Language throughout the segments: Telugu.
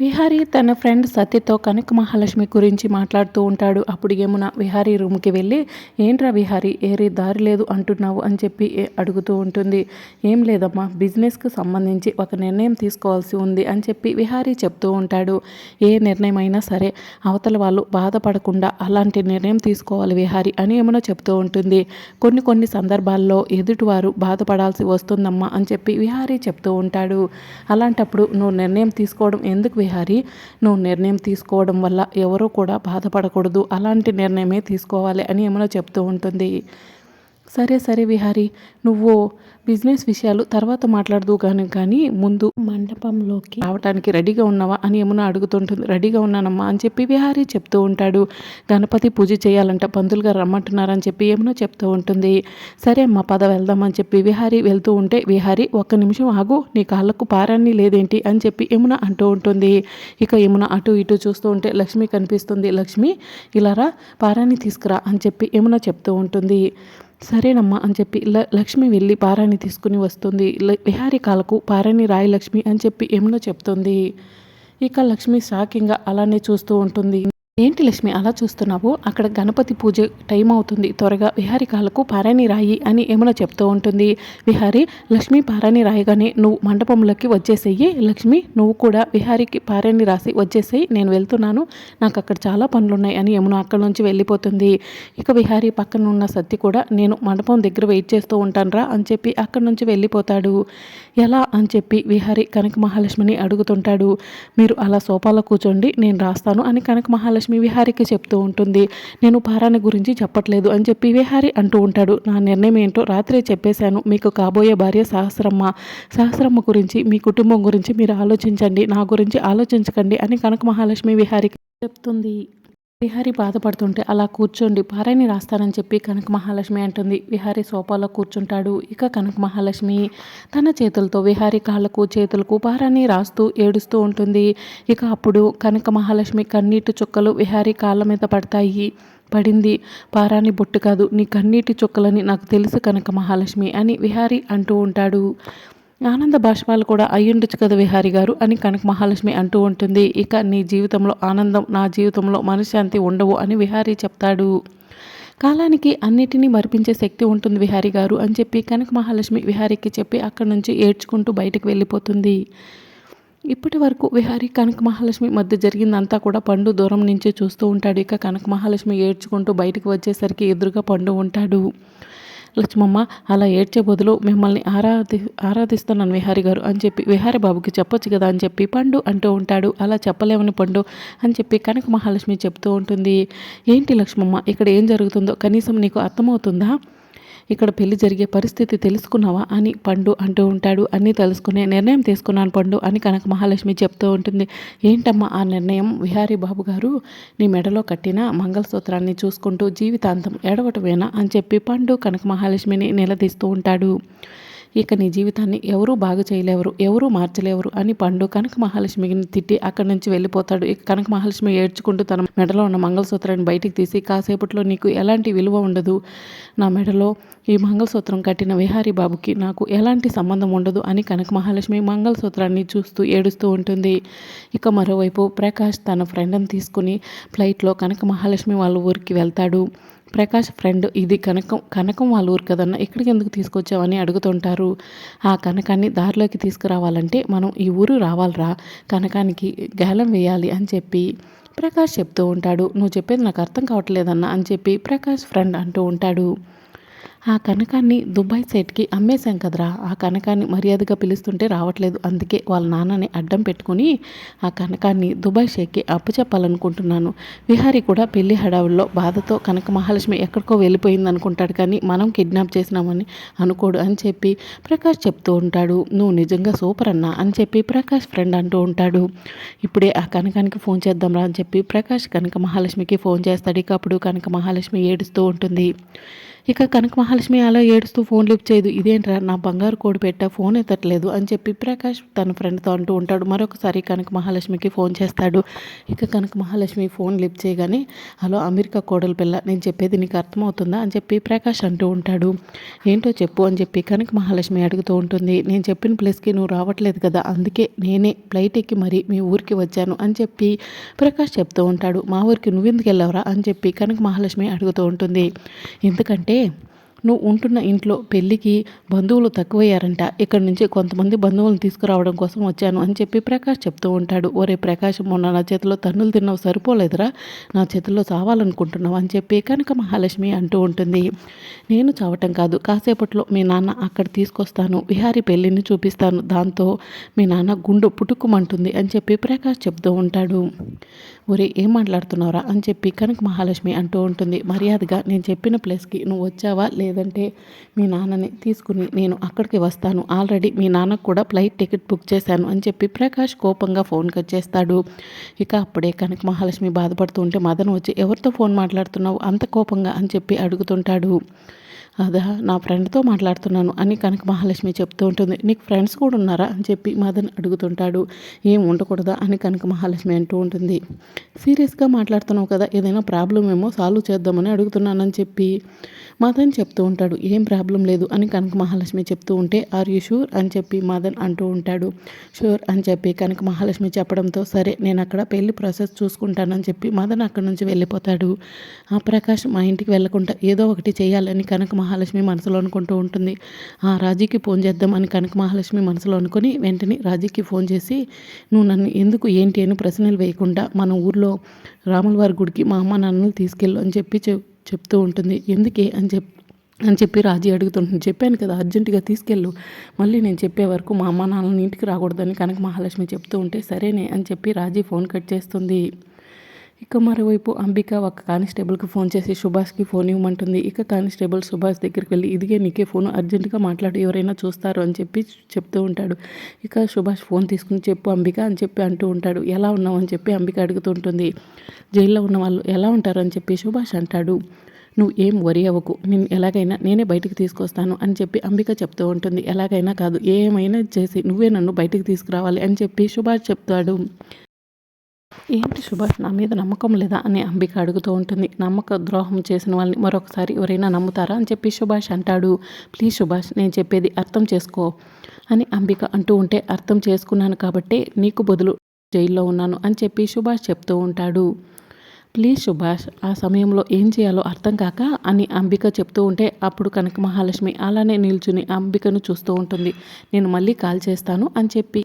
విహారీ తన ఫ్రెండ్ సత్యతో కనక మహాలక్ష్మి గురించి మాట్లాడుతూ ఉంటాడు. అప్పుడు యమున విహారీ రూమ్కి వెళ్ళి ఏంట్రా విహారీ ఏరే దారి లేదు అంటున్నావు అని చెప్పి అడుగుతూ ఉంటుంది. ఏం లేదమ్మా బిజినెస్కి సంబంధించి ఒక నిర్ణయం తీసుకోవాల్సి ఉంది అని చెప్పి విహారీ చెప్తూ ఉంటాడు. ఏ నిర్ణయం అయినా సరే అవతల వాళ్ళు బాధపడకుండా అలాంటి నిర్ణయం తీసుకోవాలి విహారీ అని యమున చెప్తూ ఉంటుంది. కొన్ని కొన్ని సందర్భాల్లో ఎదుటివారు బాధపడాల్సి వస్తుందమ్మా అని చెప్పి విహారీ చెప్తూ ఉంటాడు. అలాంటప్పుడు నువ్వు నిర్ణయం తీసుకోవడం ఎందుకు హరి నువ్వు నిర్ణయం తీసుకోవడం వల్ల ఎవరూ కూడా బాధపడకూడదు. అలాంటి నిర్ణయమే తీసుకోవాలి అని ఏమైనా చెప్తూ ఉంటుంది. సరే సరే విహారి నువ్వు బిజినెస్ విషయాలు తర్వాత మాట్లాడదు కానీ కానీ ముందు మండపంలోకి రావటానికి రెడీగా ఉన్నావా అని ఏమన్నా అడుగుతుంటుంది. రెడీగా ఉన్నానమ్మా అని చెప్పి విహారీ చెప్తూ ఉంటాడు. గణపతి పూజ చేయాలంట పంతులు గారు రమ్మంటున్నారని చెప్పి ఏమన్నా చెప్తూ ఉంటుంది. సరే అమ్మా పద వెళ్దామని చెప్పి విహారీ వెళ్తూ ఉంటే విహారీ ఒక్క నిమిషం ఆగు నీ కాళ్ళకు పారాన్ని లేదేంటి అని చెప్పి యమున అంటూ ఉంటుంది. ఇక యమున అటు ఇటు చూస్తూ ఉంటే లక్ష్మి కనిపిస్తుంది. లక్ష్మి ఇలా రా పారాన్ని తీసుకురా అని చెప్పి యమున చెప్తూ ఉంటుంది. సరేనమ్మా అని చెప్పి లక్ష్మి వెళ్ళి పారాణి తీసుకుని వస్తుంది. విహారికాలకు కాలకు పారాని రాయి లక్ష్మి అని చెప్పి ఏమనో చెప్తుంది. ఇక లక్ష్మి షాకింగ్గా అలానే చూస్తూ ఉంటుంది. ఏంటి లక్ష్మి అలా చూస్తున్నావు? అక్కడ గణపతి పూజ టైం అవుతుంది. త్వరగా విహారి పారాణి రాయి అని ఏమైనా చెప్తూ ఉంటుంది. విహారి లక్ష్మి పారాణి రాయగానే నువ్వు మండపంలోకి వచ్చేసేయి. లక్ష్మి నువ్వు కూడా విహారికి పారాణి రాసి వచ్చేసేయి. నేను వెళ్తున్నాను. నాకు అక్కడ చాలా పనులున్నాయి అని యమున అక్కడ నుంచి వెళ్ళిపోతుంది. ఇక విహారీ పక్కన ఉన్న సత్తి కూడా నేను మండపం దగ్గర వెయిట్ చేస్తూ ఉంటానరా అని చెప్పి అక్కడి నుంచి వెళ్ళిపోతాడు. ఎలా అని చెప్పి విహారి కనక మహాలక్ష్మిని అడుగుతుంటాడు. మీరు అలా సోఫాలో కూర్చోండి నేను రాస్తాను అని కనక మహాలక్ష్మి లక్ష్మి విహారికి చెప్తూ ఉంటుంది నేను పారాని గురించి చెప్పట్లేదు అని చెప్పి విహారి అంటూ ఉంటాడు. నా నిర్ణయం ఏంటో రాత్రే చెప్పేశాను. మీకు కాబోయే భార్య సహస్రమ్మ. సహస్రమ్మ గురించి మీ కుటుంబం గురించి మీరు ఆలోచించండి. నా గురించి ఆలోచించకండి అని కనక మహాలక్ష్మి విహారికి చెప్తుంది. విహారి బాధపడుతుంటే అలా కూర్చోండి భార్యని రాస్తానని చెప్పి కనక మహాలక్ష్మి అంటుంది. విహారి సోఫాలో కూర్చుంటాడు. ఇక కనక మహాలక్ష్మి తన చేతులతో విహారి కాళ్ళకు చేతులకు పారాన్ని రాస్తూ ఏడుస్తూ ఉంటుంది. ఇక అప్పుడు కనక మహాలక్ష్మి కన్నీటి చుక్కలు విహారి కాళ్ళ మీద పడతాయి. పడింది. పారాని బొట్టు కాదు నీ కన్నీటి చుక్కలని నాకు తెలుసు కనక మహాలక్ష్మి అని విహారి అంటూ ఉంటాడు. ఆనంద బాష్పాలు కూడా అయ్యుండొచ్చు కదా విహారి గారు అని కనక మహాలక్ష్మి అంటూ ఉంటుంది. ఇక నీ జీవితంలో ఆనందం నా జీవితంలో మనశ్శాంతి ఉండవు అని విహారీ చెప్తాడు. కాలానికి అన్నిటినీ మరిపించే శక్తి ఉంటుంది విహారి గారు అని చెప్పి కనక మహాలక్ష్మి విహారీకి చెప్పి అక్కడి నుంచి ఏడ్చుకుంటూ బయటకు వెళ్ళిపోతుంది. ఇప్పటి వరకు విహారీ కనక మహాలక్ష్మి మధ్య జరిగిందంతా కూడా పండు దూరం నుంచి చూస్తూ ఉంటాడు. ఇక కనక మహాలక్ష్మి ఏడ్చుకుంటూ బయటకు వచ్చేసరికి ఎదురుగా పండు ఉంటాడు. లక్ష్మమ్మ అలా ఏడ్చే బదులు మిమ్మల్ని ఆరాధి ఆరాధిస్తున్నాను విహారి గారు అని చెప్పి విహారి బాబుకి చెప్పొచ్చు కదా అని చెప్పి పండు అంటూ ఉంటాడు. అలా చెప్పలేమని పండు అని చెప్పి కనక మహాలక్ష్మి చెప్తూ ఉంటుంది. ఏంటి లక్ష్మమ్మ ఇక్కడ ఏం జరుగుతుందో కనీసం నీకు అర్థమవుతుందా? ఇక్కడ పెళ్ళి జరిగే పరిస్థితి తెలుసుకున్నావా అని పండు అంటూ ఉంటాడు. అన్నీ తెలుసుకునే నిర్ణయం తీసుకున్నాను పండు అని కనక మహాలక్ష్మి చెప్తూ ఉంటుంది. ఏంటమ్మా ఆ నిర్ణయం? విహారీ బాబు గారు నీ మెడలో కట్టిన మంగళసూత్రాన్ని చూసుకుంటూ జీవితాంతం ఎడవటమేనా అని చెప్పి పండు కనక మహాలక్ష్మిని నిలదీస్తూ ఉంటాడు. ఇక నీ జీవితాన్ని ఎవరూ బాగు చేయలేవరు ఎవరూ మార్చలేవరు అని పండు కనక మహాలక్ష్మిని తిట్టి అక్కడి నుంచి వెళ్ళిపోతాడు. ఇక కనక మహాలక్ష్మి ఏడ్చుకుంటూ తన మెడలో ఉన్న మంగళసూత్రాన్ని బయటికి తీసి కాసేపట్లో నీకు ఎలాంటి విలువ ఉండదు. నా మెడలో ఈ మంగళసూత్రం కట్టిన విహారీ బాబుకి నాకు ఎలాంటి సంబంధం ఉండదు అని కనక మహాలక్ష్మి మంగళసూత్రాన్ని చూస్తూ ఏడుస్తూ ఉంటుంది. ఇక మరోవైపు ప్రకాష్ తన ఫ్రెండ్ని తీసుకుని ఫ్లైట్లో కనక మహాలక్ష్మి వాళ్ళ ఊరికి వెళ్తాడు. ప్రకాష్ ఫ్రెండ్ ఇది కనకం కనకం వాళ్ళ ఊరు కదన్న ఇక్కడికి ఎందుకు తీసుకొచ్చావని అడుగుతుంటారు. ఆ కనకాన్ని దారిలోకి తీసుకురావాలంటే మనం ఈ ఊరు రావాలరా కనకానికి గాలం వేయాలి అని చెప్పి ప్రకాష్ చెప్తూ ఉంటాడు. నువ్వు చెప్పేది నాకు అర్థం కావట్లేదన్న అని చెప్పి ప్రకాష్ ఫ్రెండ్ అంటూ ఉంటాడు. ఆ కనకాన్ని దుబాయ్ సైట్కి అమ్మేశాం కదరా. ఆ కనకాన్ని మర్యాదగా పిలుస్తుంటే రావట్లేదు. అందుకే వాళ్ళ నాన్నని అడ్డం పెట్టుకుని ఆ కనకాన్ని దుబాయ్ షేక్కి అప్పు చెప్పాలనుకుంటున్నాను విహారీ కూడా పెళ్ళి హడావుల్లో బాధతో కనక మహాలక్ష్మి ఎక్కడికో వెళ్ళిపోయింది అనుకుంటాడు కానీ మనం కిడ్నాప్ చేసినామని అనుకోడు అని చెప్పి ప్రకాష్ చెప్తూ ఉంటాడు. నువ్వు నిజంగా సూపర్ అన్నా అని చెప్పి ప్రకాష్ ఫ్రెండ్ అంటూ ఉంటాడు. ఇప్పుడే ఆ కనకానికి ఫోన్ చేద్దాంరా అని చెప్పి ప్రకాష్ కనక మహాలక్ష్మికి ఫోన్ చేస్తాడు. ఇక అప్పుడు కనక మహాలక్ష్మి ఏడుస్తూ ఉంటుంది. ఇక కనక మహాలక్ష్మి అలా ఏడుస్తూ ఫోన్ లిఫ్ట్ చేయదు. ఇదేంట్రా నా బంగారు కోడి పెట్ట ఫోన్ ఎత్తట్లేదు అని చెప్పి ప్రకాష్ తన ఫ్రెండ్తో అంటూ ఉంటాడు. మరొకసారి కనక మహాలక్ష్మికి ఫోన్ చేస్తాడు. ఇక కనక మహాలక్ష్మి ఫోన్ లిఫ్ట్ చేయగానే హలో అమెరికా కోడల పిల్ల నేను చెప్పేది నీకు అర్థమవుతుందా? అని చెప్పి ప్రకాష్ అంటూ ఉంటాడు. ఏంటో చెప్పు అని చెప్పి కనక మహాలక్ష్మి అడుగుతూ ఉంటుంది. నేను చెప్పిన ప్లేస్కి నువ్వు రావట్లేదు కదా అందుకే నేనే ఫ్లైట్ ఎక్కి మరి మీ ఊరికి వచ్చాను అని చెప్పి ప్రకాష్ చెప్తూ ఉంటాడు. మా ఊరికి నువ్వెందుకు వెళ్ళవరా? అని చెప్పి కనక మహాలక్ష్మి అడుగుతూ ఉంటుంది. ఎందుకంటే నువ్వు ఉంటున్న ఇంట్లో పెళ్ళికి బంధువులు తక్కువయ్యారంట. ఇక్కడ నుంచి కొంతమంది బంధువులను తీసుకురావడం కోసం వచ్చాను అని చెప్పి ప్రకాష్ చెప్తూ ఉంటాడు. ఒరే ప్రకాష్ మొన్న నా చేతిలో తన్నులు తిన్నావు సరిపోలేదురా. నా చేతిలో చావాలనుకుంటున్నావు అని చెప్పి కనుక మహాలక్ష్మి అంటూ ఉంటుంది. నేను చావటం కాదు. కాసేపట్లో మీ నాన్న అక్కడ తీసుకొస్తాను. విహారీ పెళ్ళిని చూపిస్తాను. దాంతో మీ నాన్న గుండు పుట్టుకుమంటుంది అని చెప్పి ప్రకాష్ చెప్తూ ఉంటాడు. ఒరే ఏం మాట్లాడుతున్నావురా? అని చెప్పి కనక మహాలక్ష్మి అంటూ ఉంటుంది. మర్యాదగా నేను చెప్పిన ప్లేస్కి నువ్వు వచ్చావా? లేదంటే మీ నాన్నని తీసుకుని నేను అక్కడికి వస్తాను. ఆల్రెడీ మీ నాన్నకు కూడా ఫ్లైట్ టికెట్ బుక్ చేశాను అని చెప్పి ప్రకాష్ కోపంగా ఫోన్ కట్ చేస్తాడు. ఇక అప్పుడే కనక మహాలక్ష్మి బాధపడుతూ ఉంటే మదన్ వచ్చి ఎవరితో ఫోన్ మాట్లాడుతున్నావు? అంత కోపంగా? అని చెప్పి అడుగుతుంటాడు. అదా నా ఫ్రెండ్తో మాట్లాడుతున్నాను అని కనక మహాలక్ష్మి చెప్తూ ఉంటుంది. నీకు ఫ్రెండ్స్ కూడా ఉన్నారా? అని చెప్పి మదన్ అడుగుతుంటాడు. ఏం ఉండకూడదా? అని కనక మహాలక్ష్మి అంటూ ఉంటుంది. సీరియస్గా మాట్లాడుతున్నావు కదా ఏదైనా ప్రాబ్లం ఏమో సాల్వ్ చేద్దామని అడుగుతున్నానని చెప్పి మదన్ చెప్తూ ఉంటాడు. ఏం ప్రాబ్లం లేదు అని కనక మహాలక్ష్మి చెప్తూ ఉంటే ఆర్ యూ షూర్ అని చెప్పి మదన్ అంటూ ఉంటాడు. షూర్ అని చెప్పి కనక మహాలక్ష్మి చెప్పడంతో సరే నేను అక్కడ పెళ్ళి ప్రాసెస్ చూసుకుంటానని చెప్పి మదన్ అక్కడి నుంచి వెళ్ళిపోతాడు. ఆ ప్రకాష్ మా ఇంటికి వెళ్ళకుండా ఏదో ఒకటి చేయాలని కనక మహాలక్ష్మి మనసులో అనుకుంటూ ఉంటుంది. ఆ రాజీకి ఫోన్ చేద్దామని కనక మహాలక్ష్మి మనసులో అనుకొని వెంటనే రాజీకి ఫోన్ చేసి నువ్వు నన్ను ఎందుకు ఏంటి అని ప్రశ్నలు వేయకుండా మన ఊర్లో రాములవారి గుడికి మా అమ్మ నాన్నలు తీసుకెళ్ళు అని చెప్పి చెప్తూ ఉంటుంది. ఎందుకే? అని చెప్పి అని చెప్పి రాజీ అడుగుతుంటుంది. చెప్పాను కదా అర్జెంటుగా తీసుకెళ్ళు. మళ్ళీ నేను చెప్పే వరకు మా అమ్మ నాన్నని ఇంటికి రాకూడదని కనక మహాలక్ష్మి చెప్తూ ఉంటే సరేనే అని చెప్పి రాజీ ఫోన్ కట్ చేస్తుంది. ఇక మరోవైపు అంబిక ఒక కానిస్టేబుల్కి ఫోన్ చేసి సుభాష్కి ఫోన్ ఇవ్వమంటుంది. ఇక కానిస్టేబుల్ సుభాష్ దగ్గరికి వెళ్ళి ఇదిగే నీకే ఫోన్ అర్జెంటుగా మాట్లాడు ఎవరైనా చూస్తారు అని చెప్పి చెప్తూ ఉంటాడు. ఇక సుభాష్ ఫోన్ తీసుకుని చెప్పు అంబిక అని చెప్పి అంటూ ఉంటాడు. ఎలా ఉన్నావు? అని చెప్పి అంబిక అడుగుతుంటుంది. జైల్లో ఉన్న వాళ్ళు ఎలా ఉంటారు? అని చెప్పి సుభాష్ అంటాడు. నువ్వు ఏం వరి అవ్వకు. నేను ఎలాగైనా నేనే బయటికి తీసుకొస్తాను అని చెప్పి అంబిక చెప్తూ ఉంటుంది. ఎలాగైనా కాదు ఏమైనా చేసి నువ్వే నన్ను బయటికి తీసుకురావాలి అని చెప్పి సుభాష్ చెప్తాడు. ఏంటి సుభాష్ నా మీద నమ్మకం లేదా అని అంబిక అడుగుతూ ఉంటుంది. నమ్మక ద్రోహం చేసిన వాళ్ళని మరొకసారి ఎవరైనా నమ్ముతారా అని చెప్పి సుభాష్ అంటాడు. ప్లీజ్ సుభాష్ నేను చెప్పేది అర్థం చేసుకో అని అంబిక అంటూ ఉంటే అర్థం చేసుకున్నాను కాబట్టే నీకు బదులు జైల్లో ఉన్నాను అని చెప్పి సుభాష్ చెప్తూ ఉంటాడు. ప్లీజ్ సుభాష్ ఆ సమయంలో ఏం చేయాలో అర్థం కాక అని అంబిక చెప్తూ ఉంటే అప్పుడు కనక మహాలక్ష్మి అలానే నిల్చుని అంబికను చూస్తూ ఉంటుంది. నేను మళ్ళీ కాల్ చేస్తాను అని చెప్పి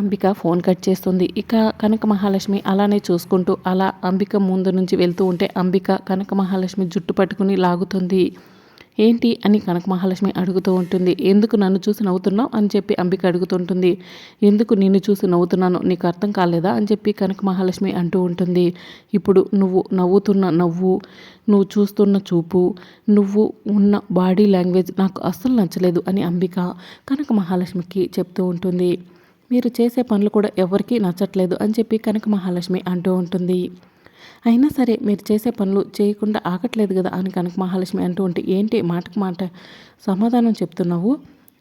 అంబిక ఫోన్ కట్ చేస్తుంది. ఇక కనక మహాలక్ష్మి అలానే చూసుకుంటూ అలా అంబిక ముందు నుంచి వెళ్తూ ఉంటే అంబిక కనక మహాలక్ష్మి జుట్టు పట్టుకుని లాగుతుంది. ఏంటి అని కనక మహాలక్ష్మి అడుగుతూ ఉంటుంది. ఎందుకు నన్ను చూసి నవ్వుతున్నావు అని చెప్పి అంబిక అడుగుతుంటుంది. ఎందుకు నిన్ను చూసి నవ్వుతున్నాను నీకు అర్థం కాలేదా అని చెప్పి కనక మహాలక్ష్మి అంటూ ఉంటుంది. ఇప్పుడు నువ్వు నవ్వుతున్న నవ్వు నువ్వు చూస్తున్న చూపు నువ్వు ఉన్న బాడీ లాంగ్వేజ్ నాకు అస్సలు నచ్చలేదు అని అంబిక కనక మహాలక్ష్మికి చెప్తూ ఉంటుంది. మీరు చేసే పనులు కూడా ఎవరికీ నచ్చట్లేదు అని చెప్పి కనక మహాలక్ష్మి అంటూ ఉంటుంది. అయినా సరే మీరు చేసే పనులు చేయకుండా ఆగట్లేదు కదా అని కనక మహాలక్ష్మి అంటూ ఉంటే ఏంటి మాటకు మాట సమాధానం చెప్తున్నావు?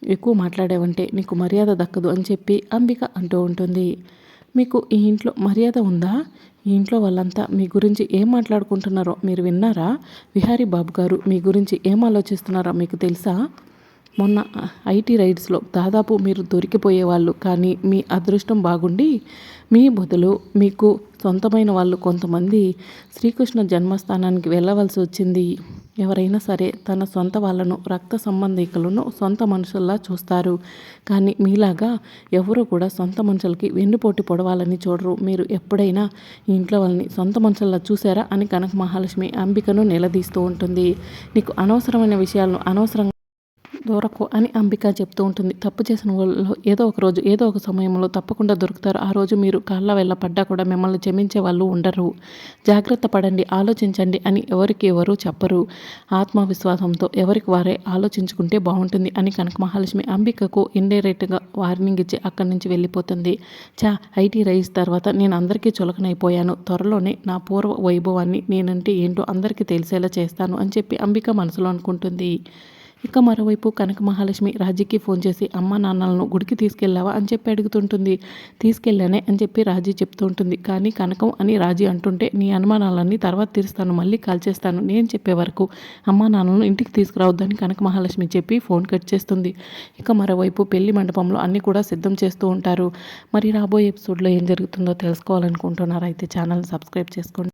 ఎక్కువ మాట్లాడావంటే నీకు మర్యాద దక్కదు అని చెప్పి అంబిక అంటూ ఉంటుంది. మీకు ఈ ఇంట్లో మర్యాద ఉందా? ఈ ఇంట్లో వాళ్ళంతా మీ గురించి ఏం మాట్లాడుకుంటున్నారో మీరు విన్నారా? విహారీ బాబు గారు మీ గురించి ఏం ఆలోచిస్తున్నారో మీకు తెలుసా? మొన్న ఐటీ రైడ్స్లో దాదాపు మీరు దొరికిపోయేవాళ్ళు కానీ మీ అదృష్టం బాగుండి మీ బదులు మీకు సొంతమైన వాళ్ళు కొంతమంది శ్రీకృష్ణ జన్మస్థానానికి వెళ్ళవలసి వచ్చింది. ఎవరైనా సరే తన సొంత వాళ్ళను రక్త సంబంధికులను సొంత మనుషుల్లా చూస్తారు. కానీ మీలాగా ఎవరు కూడా సొంత మనుషులకి వెన్నుపోటు పొడవాలని చూడరు. మీరు ఎప్పుడైనా ఇంట్లో వాళ్ళని సొంత మనుషుల్లా చూసారా అని కనక మహాలక్ష్మి అంబికను నిలదీస్తూ ఉంటుంది. నీకు అనవసరమైన విషయాలను అనవసరంగా దొరకు అని అంబిక చెప్తూ ఉంటుంది. తప్పు చేసిన వాళ్ళు ఏదో ఒక రోజు ఏదో ఒక సమయంలో తప్పకుండా దొరుకుతారు. ఆ రోజు మీరు కాళ్ళ వెళ్ళ పడ్డా కూడా మిమ్మల్ని క్షమించే వాళ్ళు ఉండరు. జాగ్రత్త పడండి ఆలోచించండి అని ఎవరికి ఎవరు చెప్పరు. ఆత్మవిశ్వాసంతో ఎవరికి వారే ఆలోచించుకుంటే బాగుంటుంది అని కనక మహాలక్ష్మి అంబికకు ఇండైరెక్ట్గా వార్నింగ్ ఇచ్చి అక్కడి నుంచి వెళ్ళిపోతుంది. చా ఐటీ రైస్ తర్వాత నేను అందరికీ చులకనైపోయాను. త్వరలోనే నా పూర్వ వైభవాన్ని నేనంటే ఏంటో అందరికీ తెలిసేలా చేస్తాను అని చెప్పి అంబిక మనసులో అనుకుంటుంది. ఇక మరోవైపు కనక మహాలక్ష్మి రాజీకి ఫోన్ చేసి అమ్మ నాన్నలను గుడికి తీసుకెళ్ళావా? అని చెప్పి అడుగుతుంటుంది. తీసుకెళ్ళానే అని చెప్పి రాజీ చెప్తూ ఉంటుంది. కానీ కనకం అని రాజీ అంటుంటే నీ అనుమానాలన్నీ తర్వాత తీరుస్తాను. మళ్ళీ కాల్ చేస్తాను. నేను చెప్పే వరకు అమ్మ నాన్నలను ఇంటికి తీసుకురావద్దని కనక మహాలక్ష్మి చెప్పి ఫోన్ కట్ చేస్తుంది. ఇక మరోవైపు పెళ్ళి మండపంలో అన్నీ కూడా సిద్ధం చేస్తూ ఉంటారు. మరి రాబోయే ఎపిసోడ్లో ఏం జరుగుతుందో తెలుసుకోవాలనుకుంటున్నారు? అయితే ఛానల్ సబ్స్క్రైబ్ చేసుకోండి.